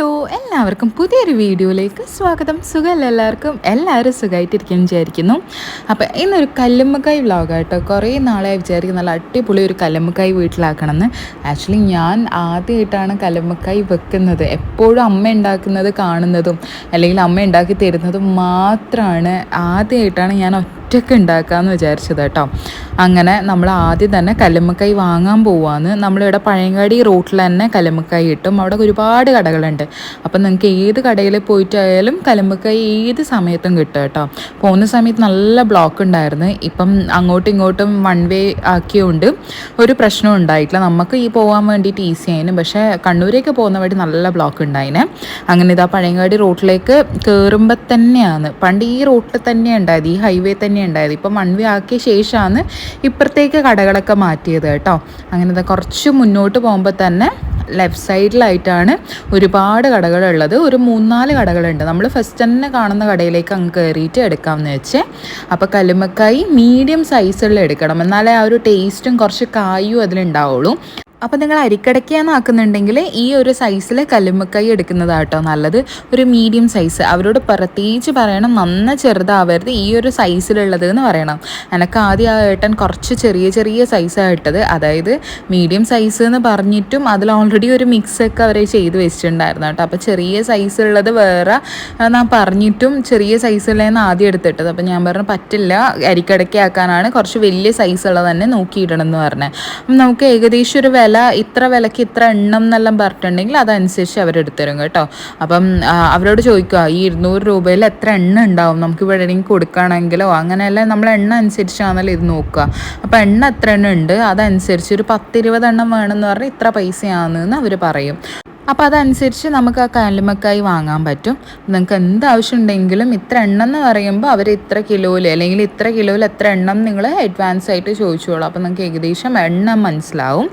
hello. and എല്ലാവർക്കും പുതിയൊരു വീഡിയോയിലേക്ക് സ്വാഗതം. സുഖമല്ല എല്ലാവർക്കും? എല്ലാവരും സുഖമായിട്ടിരിക്കും വിചാരിക്കുന്നു. അപ്പോൾ ഇന്നൊരു കല്ലുമ്മക്കായ് വ്ളോഗ് കുറേ നാളെ വിചാരിക്കും നല്ല അടിപൊളി ഒരു കല്ലുമ്മക്കായ് വീട്ടിലാക്കണമെന്ന്. ആക്ച്വലി ഞാൻ ആദ്യമായിട്ടാണ് കല്ലുമ്മക്കായ് വെക്കുന്നത്. എപ്പോഴും അമ്മ ഉണ്ടാക്കുന്നത് കാണുന്നതും അല്ലെങ്കിൽ അമ്മ ഉണ്ടാക്കി തരുന്നതും മാത്രമാണ് ആദ്യമായിട്ടാണ് ഞാൻ ഒറ്റയ്ക്ക് ഉണ്ടാക്കാമെന്ന് വിചാരിച്ചത് കേട്ടോ. അങ്ങനെ നമ്മൾ ആദ്യം തന്നെ കല്ലുമ്മക്കായ് വാങ്ങാൻ പോവാന്ന്. നമ്മളിവിടെ പഴയങ്ങാടി റോട്ടിൽ തന്നെ കല്ലുമ്മക്കായ് കിട്ടും. അവിടെ ഒരുപാട് കടകളുണ്ട്. അപ്പം നിങ്ങൾക്ക് ഏത് കടയിൽ പോയിട്ടായാലും കലമ്പക്കായി ഏത് സമയത്തും കിട്ടും കേട്ടോ. പോകുന്ന സമയത്ത് നല്ല ബ്ലോക്ക് ഉണ്ടായിരുന്നു. ഇപ്പം അങ്ങോട്ടും ഇങ്ങോട്ടും വൺ വേ ആക്കിയോണ്ട് ഒരു പ്രശ്നവും ഉണ്ടായിട്ടില്ല. നമുക്ക് ഈ പോകാൻ വേണ്ടിയിട്ട് ഈസി ആയിരുന്നു. പക്ഷേ കണ്ണൂരേക്ക് പോകുന്ന വഴി നല്ല ബ്ലോക്ക് ഉണ്ടായിനെ. അങ്ങനെ ഇതാ പഴയങ്ങാടി റോട്ടിലേക്ക് കയറുമ്പോൾ തന്നെയാണ്. പണ്ട് ഈ റോട്ടിൽ തന്നെ ഉണ്ടായത്. ഈ ഹൈവേ തന്നെ ഉണ്ടായത്. ഇപ്പം വൺ വേ ആക്കിയ ശേഷമാണ് ഇപ്പുറത്തേക്ക് കടകളൊക്കെ മാറ്റിയത് കേട്ടോ. അങ്ങനെ കുറച്ച് മുന്നോട്ട് പോകുമ്പോൾ തന്നെ ലെഫ്റ്റ് സൈഡിലായിട്ടാണ് ഒരുപാട് കടകളുള്ളത്. ഒരു മൂന്നാൽ കടകളുണ്ട്. നമ്മൾ ഫസ്റ്റ് തന്നെ കാണുന്ന കടയിലേക്ക് അങ്ങ് കയറിയിട്ട് എടുക്കാമെന്ന് വെച്ച്. അപ്പോൾ കല്ലുമ്മക്കായി മീഡിയം സൈസുള്ള എടുക്കണം. എന്നാലേ ആ ഒരു ടേസ്റ്റും കുറച്ച് കായും അതിലുണ്ടാവുള്ളൂ. അപ്പോൾ നിങ്ങൾ അരിക്കടയ്ക്കാന്ന് ആക്കുന്നുണ്ടെങ്കിൽ ഈ ഒരു സൈസിൽ കല്ലുമ്മക്കായി എടുക്കുന്നതാട്ടോ നല്ലത്. ഒരു മീഡിയം സൈസ് അവരോട് പ്രത്യേകിച്ച് പറയണം നന്ന ചെറുതാവരുത് ഈ ഒരു സൈസിലുള്ളത് എന്ന് പറയണം. എനിക്ക് ആദ്യം ആ ഏട്ടൻ കുറച്ച് ചെറിയ ചെറിയ സൈസാണ് അതായത് മീഡിയം സൈസ് എന്ന് പറഞ്ഞിട്ടും അതിൽ ഓൾറെഡി ഒരു മിക്സൊക്കെ അവർ ചെയ്ത് വെച്ചിട്ടുണ്ടായിരുന്നു കേട്ടോ. അപ്പോൾ ചെറിയ സൈസുള്ളത് വേറെ ഞാൻ പറഞ്ഞിട്ടും ചെറിയ സൈസുള്ളതെന്ന് ആദ്യം എടുത്തിട്ടത്. അപ്പോൾ ഞാൻ പറഞ്ഞു പറ്റില്ല അരിക്കടക്കയാക്കാനാണ് കുറച്ച് വലിയ സൈസുള്ളത് തന്നെ നോക്കിയിടണം എന്ന് പറഞ്ഞത് നമുക്ക് ഏകദേശം ഒരു വില ഇത്ര വിലക്ക് ഇത്ര എണ്ണം എന്നെല്ലാം പറഞ്ഞിട്ടുണ്ടെങ്കിൽ അതനുസരിച്ച് അവരെടുത്തരും കേട്ടോ. അപ്പം അവരോട് ചോദിക്കുക ഈ ഇരുന്നൂറ് രൂപയിൽ എത്ര എണ്ണ ഉണ്ടാവും? നമുക്ക് ഇവിടെ എവിടെയെങ്കിലും കൊടുക്കുകയാണെങ്കിലോ? അങ്ങനെയല്ല നമ്മൾ എണ്ണ അനുസരിച്ചാണല്ലോ ഇത് നോക്കുക. അപ്പം എണ്ണ എത്ര എണ്ണ ഉണ്ട്? അതനുസരിച്ച് ഒരു പത്തിരുപത് എണ്ണം വേണമെന്ന് പറഞ്ഞാൽ ഇത്ര പൈസയാണെന്ന് അവർ പറയും. അപ്പോൾ അതനുസരിച്ച് നമുക്ക് ആ കല്ലുമ്മക്കായി വാങ്ങാൻ പറ്റും. നിങ്ങൾക്ക് എന്ത് ആവശ്യം ഉണ്ടെങ്കിലും ഇത്ര എണ്ണം എന്ന് പറയുമ്പോൾ അവർ ഇത്ര കിലോയിൽ അല്ലെങ്കിൽ ഇത്ര കിലോയിൽ എത്ര എണ്ണം നിങ്ങൾ അഡ്വാൻസ് ആയിട്ട് ചോദിച്ചോളൂ. അപ്പോൾ നിങ്ങൾക്ക് ഏകദേശം എണ്ണം മനസ്സിലാവും.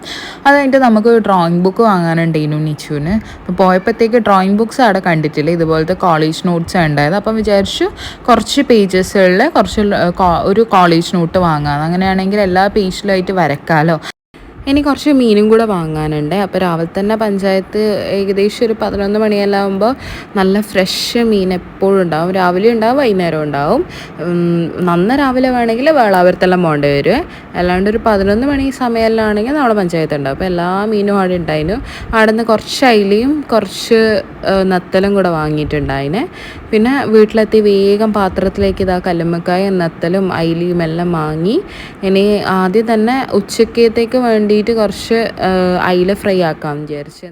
അത് കഴിഞ്ഞിട്ട് നമുക്ക് ഡ്രോയിങ് ബുക്ക് വാങ്ങാനുണ്ടായിരുന്നു നിച്ചുവിന്. അപ്പോൾ പോയപ്പോഴത്തേക്ക് ഡ്രോയിങ് ബുക്ക്സ് അവിടെ കണ്ടിട്ടില്ല. ഇതുപോലത്തെ കോളേജ് നോട്ട്സ് ഉണ്ടായത്. അപ്പം വിചാരിച്ചു കുറച്ച് പേജസുകളിൽ കുറച്ച് ഒരു കോളേജ് നോട്ട് വാങ്ങാം അങ്ങനെയാണെങ്കിൽ എല്ലാ പേജിലായിട്ട് വരക്കാമല്ലോ ഇനി കുറച്ച് മീനും കൂടെ വാങ്ങാനുണ്ട്. അപ്പോൾ രാവിലെ തന്നെ പഞ്ചായത്ത് ഏകദേശം ഒരു പതിനൊന്ന് മണിയെല്ലാം ആകുമ്പോൾ നല്ല ഫ്രഷ് മീൻ എപ്പോഴും ഉണ്ടാവും. രാവിലെ ഉണ്ടാവും വൈകുന്നേരം ഉണ്ടാവും. നന്ന രാവിലെ വേണമെങ്കിൽ വേളാവരത്തെല്ലാം പോകേണ്ടി വരും. അല്ലാണ്ട് ഒരു പതിനൊന്ന് മണി സമയമെല്ലാം ആണെങ്കിൽ നമ്മളെ പഞ്ചായത്ത് ഉണ്ടാവും. അപ്പോൾ എല്ലാ മീനും അവിടെ ഉണ്ടായിരുന്നു അവിടെ നിന്ന് കുറച്ച് അയിലയും കുറച്ച് നത്തലും കൂടെ വാങ്ങിയിട്ടുണ്ടായിന്. പിന്നെ വീട്ടിലെത്തി വേഗം പാത്രത്തിലേക്ക് ഇതാ കല്ലുമ്മക്കായ നത്തലും അയിലയും എല്ലാം വാങ്ങി. ഇനി ആദ്യം തന്നെ ഉച്ചക്കത്തേക്ക് വേണ്ടി വേണ്ടിയിട്ട് കുറച്ച് അയില ഫ്രൈ ആക്കാമെന്ന് വിചാരിച്ചു.